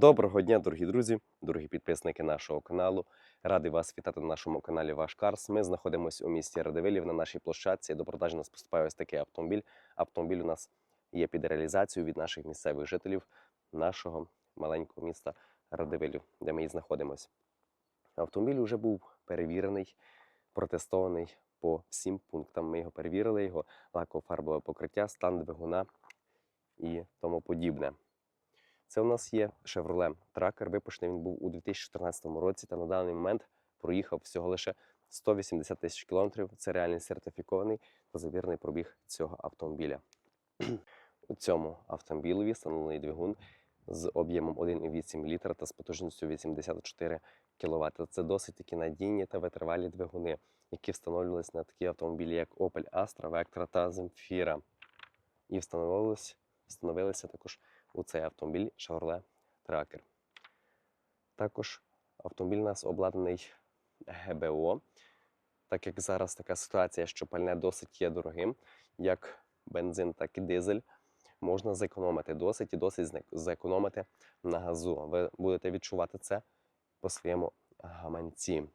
Доброго дня, дорогі друзі, дорогі підписники нашого каналу. Радий вас вітати на нашому каналі Ваш Карс. Ми знаходимося у місті Радивилів на нашій площадці. До продажі нас поступає ось такий автомобіль. Автомобіль у нас є під реалізацію від наших місцевих жителів нашого маленького міста Радивилів, де ми і знаходимося. Автомобіль вже був перевірений, протестований по всім пунктам. Ми його перевірили, його лаково-фарбове покриття, стан двигуна і тому подібне. Це у нас є Chevrolet Tracker. Випущений він був у 2014 році та на даний момент проїхав всього лише 180 тисяч кілометрів. Це реальний сертифікований та завірений пробіг цього автомобіля. У цьому автомобілеві встановлений двигун з об'ємом 1,8 літра та з потужністю 84 кВт. Це досить такі надійні та витривалі двигуни, які встановлювалися на такі автомобілі, як Opel Astra, Vectra та Zemfira. І встановилися також у цей автомобіль Chevrolet Tracker. Також автомобіль у нас обладнаний ГБО, так як зараз така ситуація, що пальне досить є дорогим, як бензин, так і дизель. Можна зекономити досить і досить зекономити на газу. Ви будете відчувати це по своєму гаманці.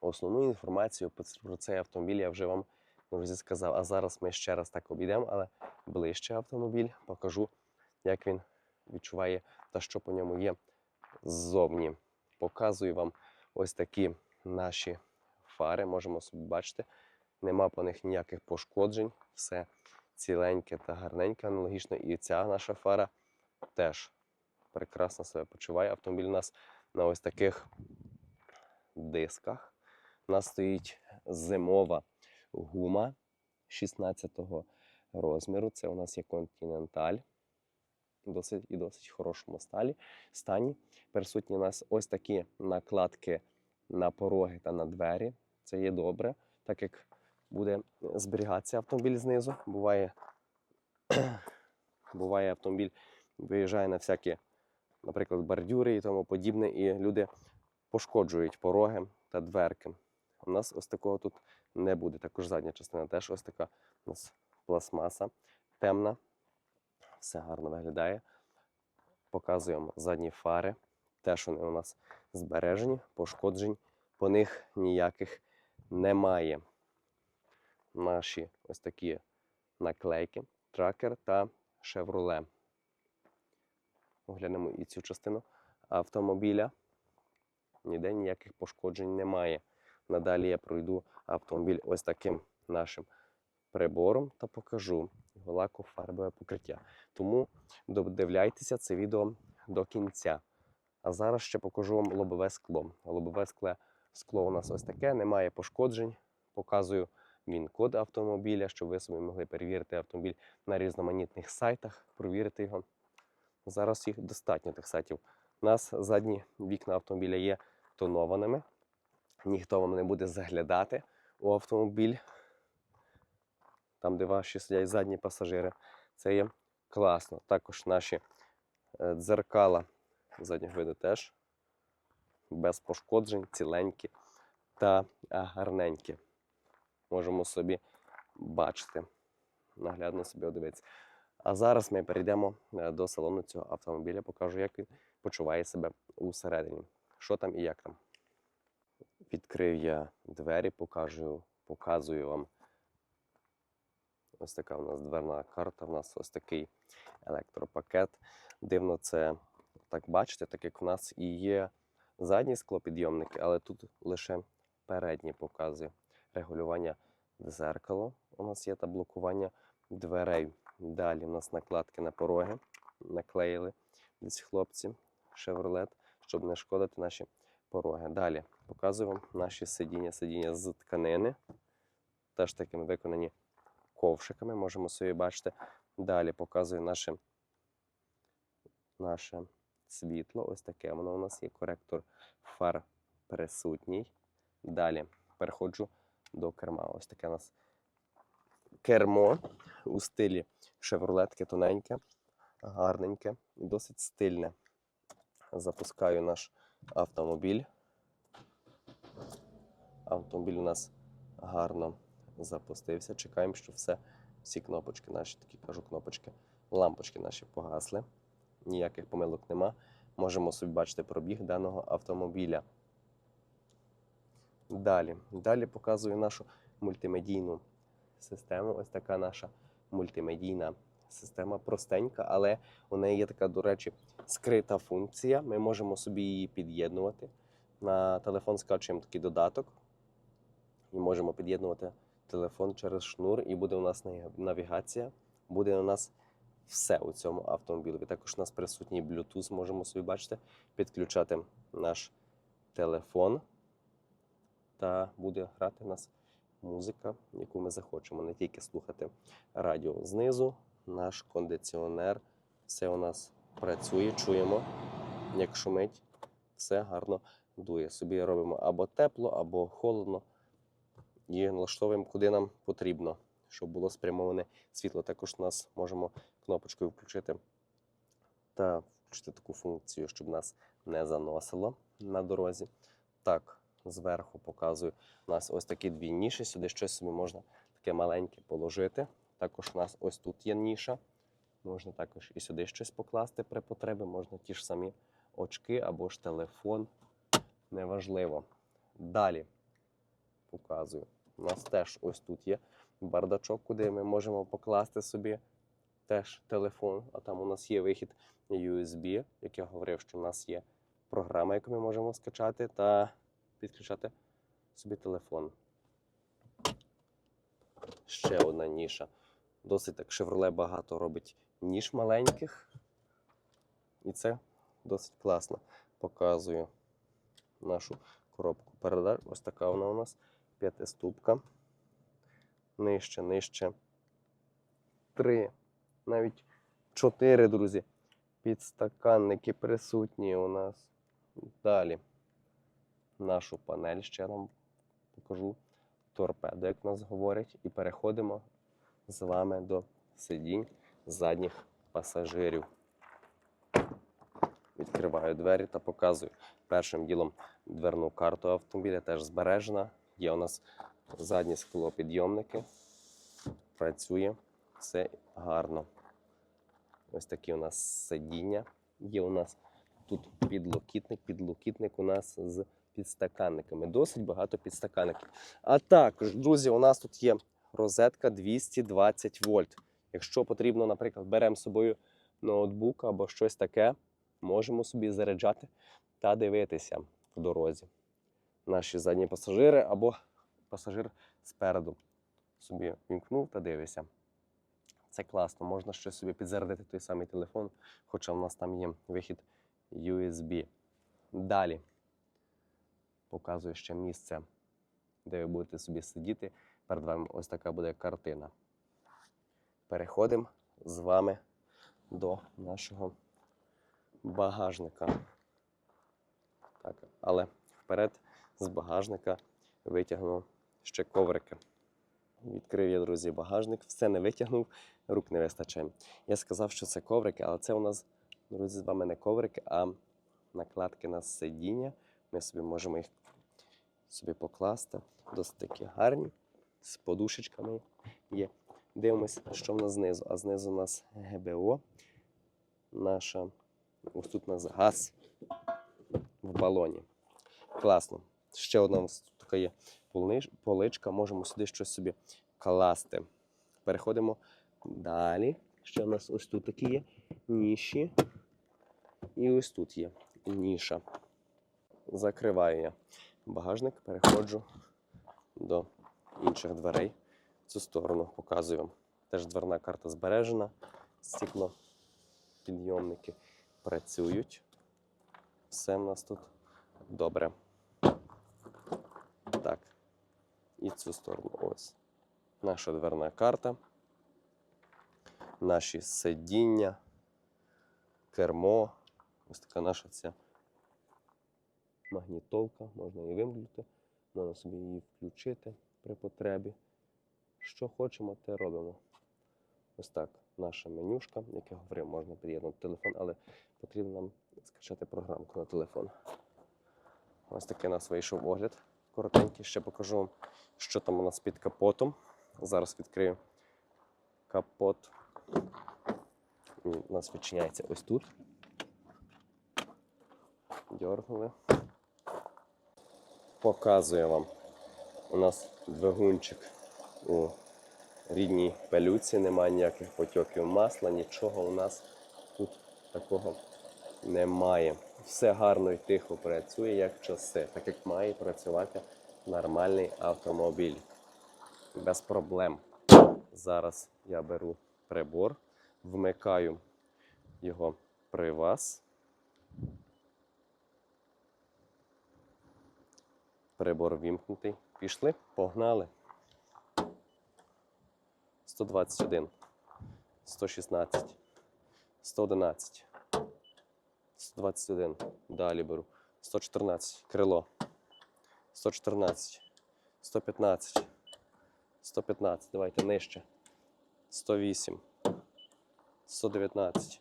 Основну інформацію про цей автомобіль я вже вам друзі сказав. А зараз ми ще раз так обійдемо, але ближче автомобіль покажу, як він відчуває та що по ньому є ззовні. Показую вам ось такі наші фари. Можемо собі бачити. Нема по них ніяких пошкоджень. Все ціленьке та гарненьке. Аналогічно і ця наша фара теж прекрасно себе почуває. Автомобіль у нас на ось таких дисках. У нас стоїть зимова гума 16-го розміру. Це у нас є Continental. Досить і досить хорошому сталі, стані. Присутні у нас ось такі накладки на пороги та на двері. Це є добре, так як буде зберігатися автомобіль знизу. Буває, буває автомобіль виїжджає на всякі, наприклад, бордюри і тому подібне, і люди пошкоджують пороги та дверки. У нас ось такого тут не буде. Також задня частина теж ось така у нас пластмаса темна. Все гарно виглядає. Показуємо задні фари. Теж вони у нас збережені, пошкоджень по них ніяких немає. Наші ось такі наклейки, тракер та Chevrolet. Оглянемо і цю частину автомобіля. Ніде ніяких пошкоджень немає. Надалі я пройду автомобіль ось таким нашим прибором та покажу його лако-фарбове покриття. Тому додивляйтеся це відео до кінця. А зараз ще покажу вам лобове скло. Лобове скле, скло у нас ось таке, немає пошкоджень. Показую він код автомобіля, щоб ви собі могли перевірити автомобіль на різноманітних сайтах, провірити його. Зараз їх достатньо тих сайтів. У нас задні вікна автомобіля є тонованими. Ніхто вам не буде заглядати у автомобіль, там, де ваші сидять задні пасажири. Це є класно. Також наші е, дзеркала заднього виду теж без пошкоджень, ціленькі та е, гарненькі. Можемо собі бачити, наглядно собі одивитися. А зараз ми перейдемо е, до салону цього автомобіля, покажу, як він почуває себе усередині. Що там і як там. Відкрив я двері, покажу, показую вам. Ось така у нас дверна карта, у нас ось такий електропакет. Дивно це так бачите, так як в нас і є задні склопідйомники, але тут лише передні показує регулювання дзеркало. У нас є та блокування дверей. Далі у нас накладки на пороги. Наклеїли десь хлопці Chevrolet, щоб не шкодити наші пороги. Далі показую вам наші сидіння, сидіння з тканини. Теж такими виконані ковшиками, можемо собі бачити. Далі показую наше, наше світло. Ось таке воно у нас є. Коректор фар присутній. Далі переходжу до керма. Ось таке у нас кермо у стилі шевролетки тоненьке, гарненьке досить стильне. Запускаю наш автомобіль. Автомобіль у нас гарно запустився. Чекаємо, що все, всі кнопочки наші, такі кажу кнопочки, лампочки наші погасли. Ніяких помилок нема. можемо собі бачити пробіг даного автомобіля. Далі. Далі показую нашу мультимедійну систему. Ось така наша мультимедійна система простенька, але у неї є така, до речі, скрита функція. Ми можемо собі її під'єднувати. На телефон скачуємо такий додаток і можемо під'єднувати телефон через шнур, і буде у нас навігація, буде у нас все у цьому автомобілі. Також у нас присутній Bluetooth, можемо собі бачити, підключати наш телефон, та буде грати у нас музика, яку ми захочемо, не тільки слухати радіо. Знизу наш кондиціонер, все у нас працює, чуємо, як шумить, все гарно дує. Собі робимо або тепло, або холодно. І налаштовуємо, куди нам потрібно, щоб було спрямоване світло. Також нас можемо кнопочкою включити та включити таку функцію, щоб нас не заносило на дорозі. Так, зверху показую. У нас ось такі дві ніші. Сюди щось собі можна таке маленьке положити. Також у нас ось тут є ніша. Можна також і сюди щось покласти при потребі. Можна ті ж самі очки або ж телефон. Неважливо. Далі показую. У нас теж ось тут є бардачок, куди ми можемо покласти собі теж телефон. А там у нас є вихід USB, як я говорив, що у нас є програма, яку ми можемо скачати та підключати собі телефон. Ще одна ніша. Досить так Chevrolet багато робить ніж маленьких. І це досить класно. Показую нашу коробку передач. Ось така вона у нас п'ятиступка. Нижче, нижче. Три, навіть чотири, друзі. Підстаканники присутні у нас. Далі нашу панель ще вам покажу. Торпедо, як нас говорять, і переходимо з вами до сидінь задніх пасажирів. Відкриваю двері та показую. Першим ділом дверну карту автомобіля теж збережена. Є у нас задні склопідйомники. Працює все гарно. Ось такі у нас сидіння. Є у нас тут підлокітник. Підлокітник у нас з підстаканниками. Досить багато підстаканників. А також, друзі, у нас тут є розетка 220 вольт. Якщо потрібно, наприклад, беремо з собою ноутбук або щось таке, можемо собі заряджати та дивитися в дорозі. Наші задні пасажири або пасажир спереду собі вімкнув та дивишся. Це класно, можна щось собі підзарядити той самий телефон, хоча в нас там є вихід USB. Далі показую ще місце, де ви будете собі сидіти. Перед вами ось така буде картина. Переходимо з вами до нашого багажника. Так, але вперед з багажника витягну ще коврики. Відкрив я, друзі, багажник, все не витягнув, рук не вистачає. Я сказав, що це коврики, але це у нас, друзі, з вами не коврики, а накладки на сидіння. Ми собі можемо їх собі покласти. Досить такі гарні, з подушечками є. Дивимося, що в нас знизу. А знизу у нас ГБО. Наша, ось тут у нас газ в балоні. Класно. Ще одна у нас така є поличка, можемо сюди щось собі класти. Переходимо далі. Ще у нас ось тут такі є ніші. І ось тут є ніша. Закриваю я багажник, переходжу до інших дверей. В цю сторону показую вам. Теж дверна карта збережена, стекло, підйомники працюють. Все в нас тут добре. Так. І цю сторону ось. Наша дверна карта. Наші сидіння, кермо. Ось така наша ця магнітолка. Можна її вимкнути, можна собі її включити при потребі. Що хочемо, те робимо. Ось так наша менюшка, як я говорив, можна під'єднати телефон, але потрібно нам скачати програмку на телефон. Ось такий у нас вийшов огляд. Коротенький, ще покажу вам, що там у нас під капотом. Зараз відкрию капот. Він у нас відчиняється ось тут. Дьоргнули. Показую вам. У нас двигунчик у рідній пелюці, немає ніяких потьоків масла, нічого у нас тут такого немає. Все гарно і тихо працює, як часи, так як має працювати нормальний автомобіль. Без проблем. Зараз я беру прибор, вмикаю його при вас. Прибор вімкнутий. Пішли, погнали. 121, 116, 111, 121. Далі беру. 114. Крило. 114. 115. 115. Давайте нижче. 108. 119.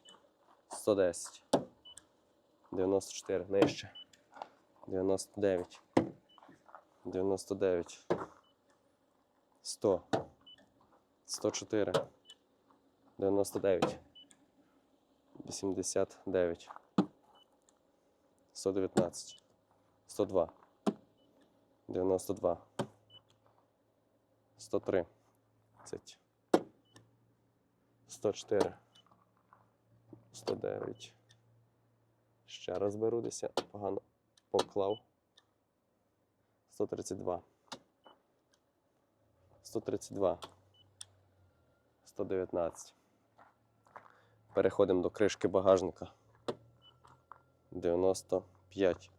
110. 94. Нижче. 99. 99. 100. 104. 99. 89. 119. 102. 92. 103. 30. 104. 109. Ще раз беру десь я погано поклав. 132. 132. 119. Переходимо до кришки багажника. 95.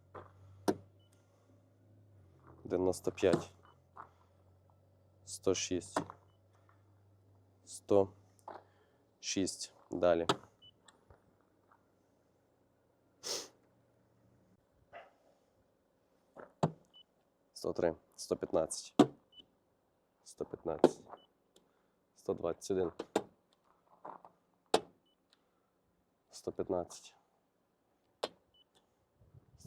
95. 106. 106. Далі. Сто три, сто п'ятнадцять, сто п'ятнадцять, сто двадцять один, сто п'ятнадцять,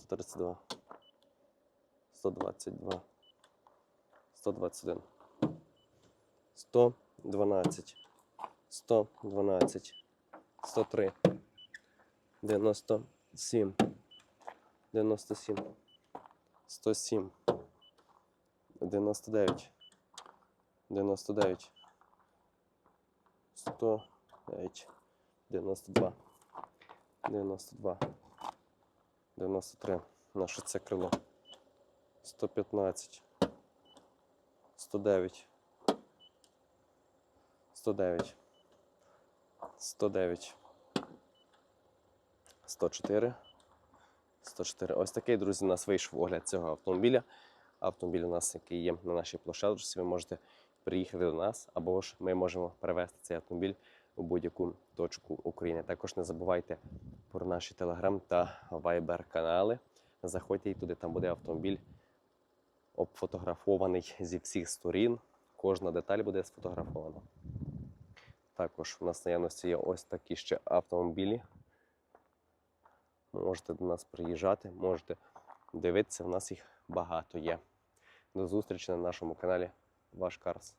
132, 122, 121, 112, 112, 103, 97, 97, 107, 99, 99, 109, 92, 92. 93, наше це крило, 115, 109, 109, 109, 104, 104. Ось такий, друзі, у нас вийшов огляд цього автомобіля. Автомобіль у нас, який є на нашій площадці, ви можете приїхати до нас, або ж ми можемо перевезти цей автомобіль у будь-яку точку України. Також не забувайте про наші телеграм та вайбер канали. Заходьте і туди, там буде автомобіль обфотографований зі всіх сторін. Кожна деталь буде сфотографована. Також у нас наявності є ось такі ще автомобілі. Можете до нас приїжджати, можете дивитися, в нас їх багато є. До зустрічі на нашому каналі Ваш Карс.